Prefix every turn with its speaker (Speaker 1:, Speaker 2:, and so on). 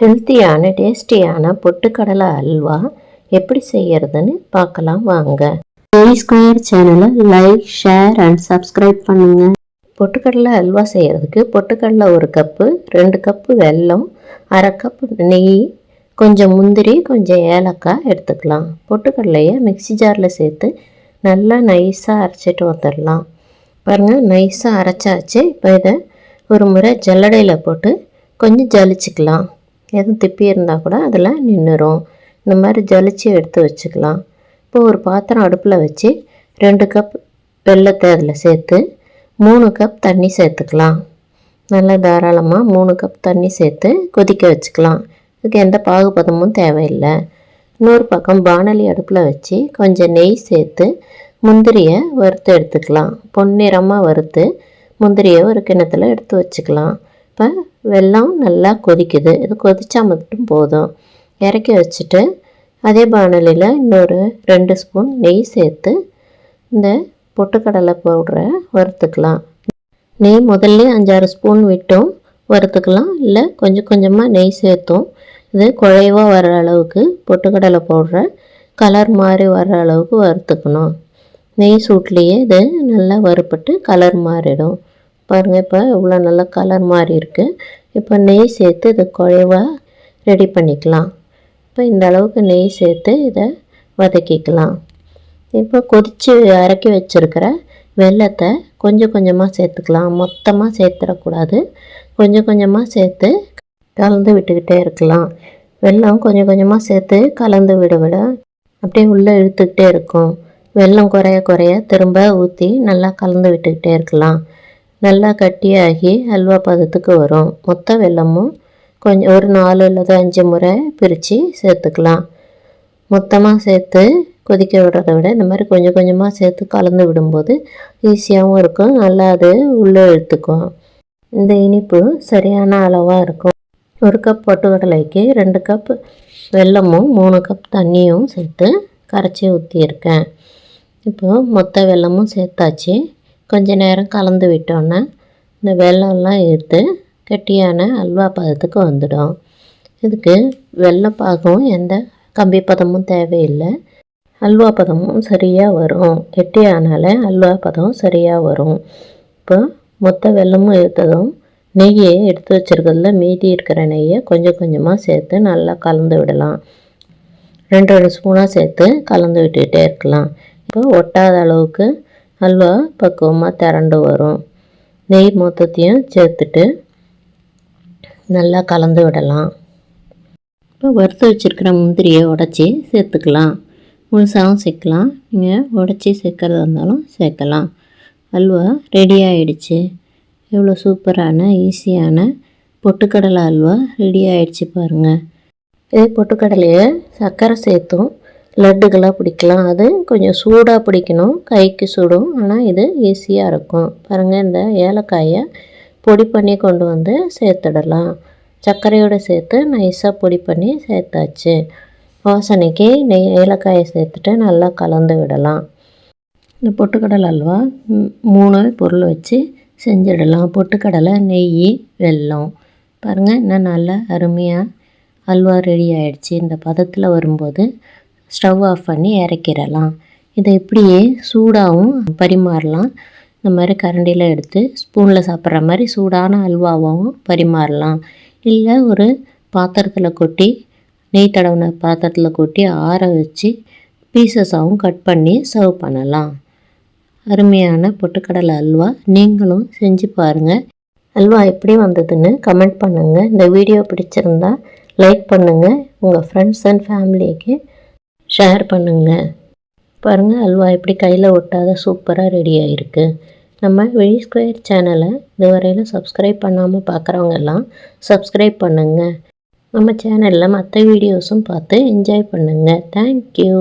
Speaker 1: ஹெல்த்தியான டேஸ்டியான பொட்டுக்கடலை அல்வா எப்படி செய்யறதுன்னு பார்க்கலாம் வாங்க.
Speaker 2: ஏ ஸ்கொயர் சேனலை லைக் ஷேர் அண்ட் சப்ஸ்கிரைப் பண்ணுங்க.
Speaker 1: பொட்டுக்கடலை அல்வா செய்யறதுக்கு பொட்டுக்கடலை ஒரு கப்பு ரெண்டு கப்பு வெல்லம் அரை கப்பு நெய் கொஞ்சம் முந்திரி கொஞ்சம் ஏலக்காய் எடுத்துக்கலாம். பொட்டுக்கடலையை மிக்ஸி ஜாரில் சேர்த்து நல்லா நைஸாக அரைச்சிட்டு வந்துடலாம். பாருங்கள் நைஸாக அரைச்சாச்சு. இப்போ இதை ஒரு முறை ஜல்லடையில் போட்டு கொஞ்சம் ஜலிச்சுக்கலாம். எதுவும் திப்பி இருந்தால் கூட அதில் நின்றுரும் இந்த மாதிரி ஜலிச்சு எடுத்து வச்சுக்கலாம். இப்போ ஒரு பாத்திரம் அடுப்பில் வச்சு ரெண்டு கப் வெள்ளத்தை அதில் சேர்த்து மூணு கப் தண்ணி சேர்த்துக்கலாம். நல்லா தாராளமாக மூணு கப் தண்ணி சேர்த்து கொதிக்க வச்சுக்கலாம். இதுக்கு எந்த பாகுபதமும் தேவையில்லை. இன்னொரு பக்கம் பானலி அடுப்பில் வச்சு கொஞ்சம் நெய் சேர்த்து முந்திரியை வறுத்து எடுத்துக்கலாம். பொன்னிறமாக வறுத்து முந்திரியை ஒரு கிணத்துல எடுத்து வச்சுக்கலாம். இப்போ வெல்லம் நல்லா கொதிக்குது. இது கொதிச்சா மட்டும் போதும். இறக்கி வச்சுட்டு அதே பானலியில் இன்னொரு ரெண்டு ஸ்பூன் நெய் சேர்த்து இந்த பொட்டுக்கடலை பவுடரை வறுத்துக்கலாம். நெய் முதல்ல அஞ்சாறு ஸ்பூன் விட்டும். வறுத்துக்கலாம். இல்லை கொஞ்சம் கொஞ்சமாக நெய் சேர்த்தும். இது குழைவாக வர அளவுக்கு பொட்டுக்கடலை பவுடரை கலர் மாதிரி வர அளவுக்கு வறுத்துக்கணும். நெய் சூட்லேயே இது நல்லா வறுப்பட்டு கலர் மாறிடும். பாருங்கள் இப்போ இவ்வளோ நல்லா கலர் மாதிரி இருக்குது இப்போ நெய் சேர்த்து இதை குழைவாக ரெடி பண்ணிக்கலாம். இப்போ இந்த அளவுக்கு நெய் சேர்த்து இதை வதக்கிக்கலாம். இப்போ கொதித்து இறக்கி வச்சுருக்கிற வெல்லத்தை கொஞ்சம் கொஞ்சமாக சேர்த்துக்கலாம். மொத்தமாக சேர்த்துடக்கூடாது. கொஞ்சம் கொஞ்சமாக சேர்த்து கலந்து விட்டுக்கிட்டே இருக்கலாம். வெல்லம் கொஞ்சம் கொஞ்சமாக சேர்த்து கலந்து விட விட அப்படியே உள்ளே இழுத்துக்கிட்டே இருக்கும். வெல்லம் குறைய குறைய திரும்ப ஊற்றி நல்லா கலந்து விட்டுக்கிட்டே இருக்கலாம். நல்லா கட்டியாகி அல்வா பதத்துக்கு வரும். மொத்த வெல்லமும் கொஞ்சம் ஒரு நாலு அல்லது அஞ்சு முறை பிரித்து சேர்த்துக்கலாம். மொத்தமாக சேர்த்து கொதிக்க விடுறத விட இந்த மாதிரி கொஞ்சம் கொஞ்சமாக சேர்த்து கலந்து விடும்போது ஈஸியாகவும் இருக்கும். நல்லா அது உள்ளே இழுத்துக்கும். இந்த இனிப்பு சரியான அளவாக இருக்கும். ஒரு கப் பொட்டுக்கடலைக்கு ரெண்டு கப் வெல்லமும் மூணு கப் தண்ணியும் சேர்த்து கரைச்சி ஊற்றியிருக்கேன் இப்போது மொத்த வெல்லமும் சேர்த்தாச்சு. கொஞ்ச நேரம் கலந்து விட்டோன்னே இந்த வெள்ளம்லாம் எடுத்து கெட்டியான அல்வா பதத்துக்கு வந்துடும். இதுக்கு வெள்ளைப்பாகும் எந்த கம்பி பதமும் தேவையில்லை. அல்வா பதமும் சரியாக வரும். கெட்டியானால அல்வா பதம் சரியாக வரும். இப்போ மொத்த வெல்லமும் எடுத்ததும் நெய்யை எடுத்து வச்சுருக்கிறதுல மீதி இருக்கிற நெய்யை கொஞ்சம் கொஞ்சமாக சேர்த்து நல்லா கலந்து விடலாம். ரெண்டு ரெண்டு ஸ்பூனாக சேர்த்து கலந்து விட்டுக்கிட்டே இருக்கலாம். இப்போ ஒட்டாத அளவுக்கு அல்வா பக்குவமாக திரண்டு வரும். நெய் மொத்தத்தையும் சேர்த்துட்டு நல்லா கலந்து விடலாம். இப்போ வறுத்து வச்சுருக்கிற முந்திரியை உடச்சி சேர்த்துக்கலாம். முழுசாகவும் சேர்க்கலாம். நீங்கள் உடச்சி சேர்க்குறதா இருந்தாலும் சேர்க்கலாம். அல்வா ரெடி ஆகிடுச்சு எவ்வளோ சூப்பரான ஈஸியான பொட்டுக்கடலை அல்வா ரெடி ஆகிடுச்சு பாருங்கள் இதே பொட்டுக்கடலையை சர்க்கரை சேர்த்தும். லட்டுகளாக பிடிக்கலாம். அது கொஞ்சம் சூடாக பிடிக்கணும். கைக்கு சுடும். ஆனால் இது ஈஸியாக இருக்கும். பாருங்கள் இந்த ஏலக்காயை பொடி பண்ணி கொண்டு வந்து சேர்த்துடலாம். சர்க்கரையோடு சேர்த்து நைஸாக பொடி பண்ணி சேர்த்தாச்சு. வாசனைக்கு நெய் ஏலக்காயை சேர்த்துட்டு நல்லா கலந்து விடலாம். இந்த பொட்டுக்கடலை அல்வா மூணு பொருள் வச்சு செஞ்சிடலாம். பொட்டுக்கடலை நெய் வெல்லம். பாருங்கள் இன்னும் நல்லா அருமையாக அல்வா ரெடி ஆகிடுச்சி இந்த பதத்தில் வரும்போது ஸ்டவ் ஆஃப் பண்ணி இறக்கிடலாம். இதை இப்படியே சூடாகவும் பரிமாறலாம். இந்த மாதிரி கரண்டியில் எடுத்து ஸ்பூனில் சாப்பிட்ற மாதிரி சூடான அல்வாவாகவும் பரிமாறலாம். இல்லை ஒரு பாத்திரத்தில் கொட்டி நெய் தடவின பாத்திரத்தில் கொட்டி ஆற வச்சு பீசஸாகவும் கட் பண்ணி சர்வ் பண்ணலாம். அருமையான பொட்டுக்கடலை அல்வா. நீங்களும் செஞ்சு பாருங்கள் அல்வா எப்படி வந்ததுன்னு கமெண்ட் பண்ணுங்கள் இந்த வீடியோ பிடிச்சிருந்தா லைக் பண்ணுங்கள் உங்கள் ஃப்ரெண்ட்ஸ் அண்ட் ஃபேமிலிக்கு ஷேர் பண்ணுங்கள் பாருங்கள் அல்வா எப்படி கையில் ஒட்டாத சூப்பராக ரெடி ஆகிருக்கு நம்ம வெளி ஸ்கொயர் சேனலை இதுவரையில் சப்ஸ்கிரைப் பண்ணாமல் பார்க்குறவங்க எல்லாம் சப்ஸ்கிரைப் பண்ணுங்கள் நம்ம சேனலில் மற்ற வீடியோஸும் பார்த்து என்ஜாய் பண்ணுங்கள் தேங்க்யூ